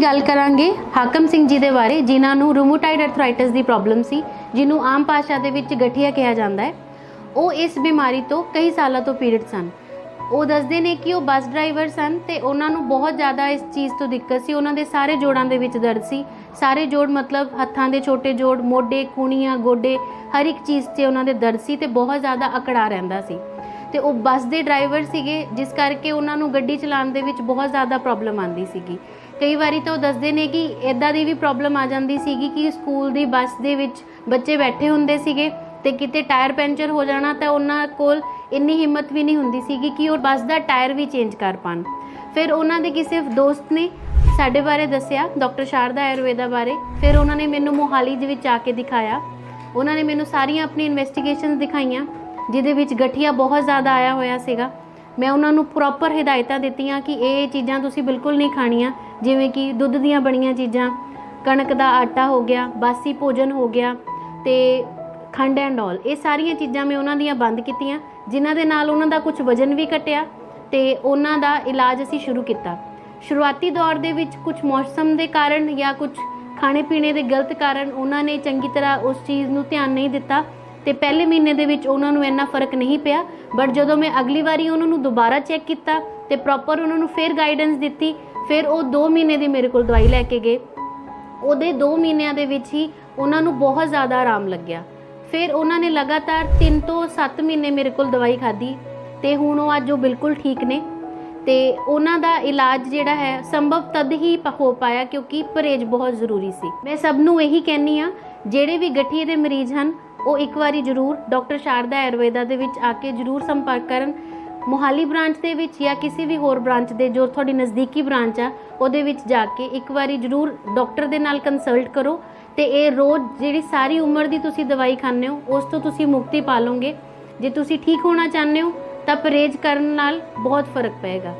ਅਸੀਂ ਗੱਲ ਕਰਾਂਗੇ, ਹਾਕਮ ਸਿੰਘ ਜੀ ਦੇ ਬਾਰੇ, ਜਿਨ੍ਹਾਂ ਨੂੰ ਰੂਮੇਟਾਇਡ ਆਰਥਰਾਈਟਿਸ ਦੀ ਪ੍ਰੋਬਲਮ ਸੀ, ਜਿਹਨੂੰ ਆਮ ਭਾਸ਼ਾ ਦੇ ਵਿੱਚ ਗਠੀਆ ਕਿਹਾ ਜਾਂਦਾ ਹੈ। ਉਹ ਇਸ ਬਿਮਾਰੀ ਤੋਂ ਕਈ ਸਾਲਾਂ ਤੋਂ ਪੀੜਤ ਸਨ। ਉਹ ਦੱਸਦੇ ਨੇ ਕਿ ਉਹ ਬੱਸ ਡਰਾਈਵਰ ਸਨ ਤੇ ਉਹਨਾਂ ਨੂੰ ਬਹੁਤ ਜ਼ਿਆਦਾ ਇਸ ਚੀਜ਼ ਤੋਂ ਦਿੱਕਤ ਸੀ। ਉਹਨਾਂ ਦੇ ਸਾਰੇ ਜੋੜਾਂ ਦੇ ਵਿੱਚ ਦਰਦ ਸੀ। ਸਾਰੇ ਜੋੜ ਮਤਲਬ ਹੱਥਾਂ ਦੇ ਛੋਟੇ ਜੋੜ, ਮੋਢੇ, ਕੂਣੀਆਂ, ਗੋਡੇ, ਹਰ ਇੱਕ ਚੀਜ਼ 'ਤੇ ਉਹਨਾਂ ਦੇ ਦਰਦ ਸੀ ਤੇ ਬਹੁਤ ਜ਼ਿਆਦਾ ਅਕੜਾ ਰਹਿੰਦਾ ਸੀ। ਤੇ ਉਹ ਬੱਸ ਦੇ ਡਰਾਈਵਰ ਸੀਗੇ, ਜਿਸ ਕਰਕੇ ਉਹਨਾਂ ਨੂੰ ਗੱਡੀ ਚਲਾਉਣ ਦੇ ਵਿੱਚ ਬਹੁਤ ਜ਼ਿਆਦਾ ਪ੍ਰੋਬਲਮ ਆਉਂਦੀ ਸੀਗੀ। ਕਈ ਵਾਰੀ ਤਾਂ ਉਹ ਦੱਸਦੇ ਨੇ ਕਿ ਇਦਾਂ ਦੀ ਵੀ ਪ੍ਰੋਬਲਮ ਆ ਜਾਂਦੀ ਸੀਗੀ ਕਿ ਸਕੂਲ ਦੀ ਬੱਸ ਦੇ ਵਿੱਚ ਬੱਚੇ ਬੈਠੇ ਹੁੰਦੇ ਸੀਗੇ ਤੇ ਕਿਤੇ ਟਾਇਰ ਪੈਂਚਰ ਹੋ ਜਾਣਾ ਤਾਂ ਉਹਨਾਂ ਕੋਲ ਇੰਨੀ ਹਿੰਮਤ ਵੀ ਨਹੀਂ ਹੁੰਦੀ ਸੀਗੀ ਕਿ ਉਹ ਬੱਸ ਦਾ ਟਾਇਰ ਵੀ ਚੇਂਜ ਕਰ ਪਾਣ। ਫਿਰ ਉਹਨਾਂ ਦੇ ਕਿਸੇ ਦੋਸਤ ਨੇ ਸਾਡੇ ਬਾਰੇ ਦੱਸਿਆ, ਡਾਕਟਰ ਸ਼ਾਰਦਾ ਆਯੁਰਵੇਦਾ ਬਾਰੇ। ਫਿਰ ਉਹਨਾਂ ਨੇ ਮੈਨੂੰ ਮੋਹਾਲੀ ਦੇ ਵਿੱਚ ਆ ਕੇ ਦਿਖਾਇਆ। ਉਹਨਾਂ ਨੇ ਮੈਨੂੰ ਸਾਰੀਆਂ ਆਪਣੀ ਇਨਵੈਸਟੀਗੇਸ਼ਨਸ ਦਿਖਾਈਆਂ। ਜਿਹਦੇ ਵਿੱਚ ਗਠੀਆ ਬਹੁਤ ਜ਼ਿਆਦਾ ਆਇਆ ਹੋਇਆ ਸੀਗਾ। ਮੈਂ ਉਹਨਾਂ ਨੂੰ ਪ੍ਰੋਪਰ ਹਦਾਇਤਾਂ ਦਿੱਤੀਆਂ ਕਿ ਇਹ ਚੀਜ਼ਾਂ ਤੁਸੀਂ ਬਿਲਕੁਲ ਨਹੀਂ ਖਾਣੀਆਂ। ਜਿਵੇਂ ਕਿ ਦੁੱਧ ਦੀਆਂ ਬਣੀਆਂ ਚੀਜ਼ਾਂ, ਕਣਕ ਦਾ ਆਟਾ ਹੋ ਗਿਆ, ਬਾਸੀ ਭੋਜਨ ਹੋ ਗਿਆ ਤੇ ਖੰਡ ਐਂਡ ਆਲ ਇਹ ਸਾਰੀਆਂ ਚੀਜ਼ਾਂ ਮੈਂ ਉਹਨਾਂ ਦੀਆਂ ਬੰਦ ਕੀਤੀਆਂ, ਜਿਨ੍ਹਾਂ ਦੇ ਨਾਲ ਉਹਨਾਂ ਦਾ ਕੁਝ ਵਜਨ ਵੀ ਘਟਿਆ ਤੇ ਉਹਨਾਂ ਦਾ ਇਲਾਜ ਅਸੀਂ ਸ਼ੁਰੂ ਕੀਤਾ। ਸ਼ੁਰੂਆਤੀ ਦੌਰ ਦੇ ਵਿੱਚ ਕੁਝ ਮੌਸਮ ਦੇ ਕਾਰਨ ਜਾਂ ਕੁਝ ਖਾਣੇ ਪੀਣੇ ਦੇ ਗਲਤ ਕਾਰਨ ਉਹਨਾਂ ਨੇ ਚੰਗੀ ਤਰ੍ਹਾਂ ਉਸ ਚੀਜ਼ ਨੂੰ ਧਿਆਨ ਨਹੀਂ ਦਿੱਤਾ। ਤੇ ਪਹਿਲੇ ਮਹੀਨੇ ਦੇ ਵਿੱਚ ਉਹਨਾਂ ਨੂੰ ਇੰਨਾ ਫ਼ਰਕ ਨਹੀਂ ਪਿਆ ਬਟ ਜਦੋਂ ਮੈਂ ਅਗਲੀ ਵਾਰੀ ਉਹਨਾਂ ਨੂੰ ਦੁਬਾਰਾ ਚੈੱਕ ਕੀਤਾ ਤੇ ਪ੍ਰੋਪਰ ਉਹਨਾਂ ਨੂੰ ਫਿਰ ਗਾਈਡੈਂਸ ਦਿੱਤੀ, ਫਿਰ ਉਹ 2 ਮਹੀਨੇ ਦੀ ਮੇਰੇ ਕੋਲ ਦਵਾਈ ਲੈ ਕੇ ਗਏ। ਉਹਦੇ 2 ਮਹੀਨਿਆਂ ਦੇ ਵਿੱਚ ਹੀ ਉਹਨਾਂ ਨੂੰ ਬਹੁਤ ਜ਼ਿਆਦਾ ਆਰਾਮ ਲੱਗਿਆ। ਫਿਰ ਉਹਨਾਂ ਨੇ ਲਗਾਤਾਰ 3 ਤੋਂ 7 ਮਹੀਨੇ ਮੇਰੇ ਕੋਲ ਦਵਾਈ ਖਾਧੀ ਤੇ ਹੁਣ ਉਹ ਅੱਜ ਉਹ ਬਿਲਕੁਲ ਠੀਕ ਨੇ। ਤੇ ਉਹਨਾਂ ਦਾ ਇਲਾਜ ਜਿਹੜਾ ਹੈ ਸੰਭਵ ਤਦ ਹੀ ਹੋ ਪਾਇਆ ਕਿਉਂਕਿ ਪਰਹੇਜ਼ ਬਹੁਤ ਜ਼ਰੂਰੀ ਸੀ। ਮੈਂ ਸਭ ਨੂੰ ਇਹੀ ਕਹਿਨੀ ਆ ਜਿਹੜੇ ਵੀ ਗਠੀਏ ਦੇ ਮਰੀਜ਼ ਹਨ ਉਹ ਇੱਕ ਵਾਰੀ ਜ਼ਰੂਰ ਡਾਕਟਰ ਸ਼ਾਰਦਾ ਆਯੁਰਵੇਦਾ ਦੇ ਵਿੱਚ ਆ ਕੇ ਜ਼ਰੂਰ ਸੰਪਰਕ ਕਰਨ। ਮੋਹਾਲੀ ਬ੍ਰਾਂਚ ਦੇ ਵਿੱਚ ਜਾਂ ਕਿਸੇ ਵੀ ਹੋਰ ਬ੍ਰਾਂਚ ਦੇ ਜੋ ਤੁਹਾਡੀ ਨਜ਼ਦੀਕੀ ਬ੍ਰਾਂਚ ਆ, ਉਹਦੇ ਵਿੱਚ ਜਾ ਕੇ ਇੱਕ ਵਾਰੀ ਜ਼ਰੂਰ ਡਾਕਟਰ ਦੇ ਨਾਲ ਕੰਸਲਟ ਕਰੋ ਤੇ ਇਹ ਰੋਜ਼ ਜਿਹੜੀ ਸਾਰੀ ਉਮਰ ਦੀ ਤੁਸੀਂ ਦਵਾਈ ਖਾਂਦੇ ਹੋ, ਉਸ ਤੋਂ ਤੁਸੀਂ ਮੁਕਤੀ ਪਾ ਲਓਗੇ। ਜੇ ਤੁਸੀਂ ਠੀਕ ਹੋਣਾ ਚਾਹੁੰਦੇ ਹੋ, ਤਾਂ ਪਰਹੇਜ਼ ਕਰਨ ਨਾਲ ਬਹੁਤ ਫ਼ਰਕ ਪਏਗਾ।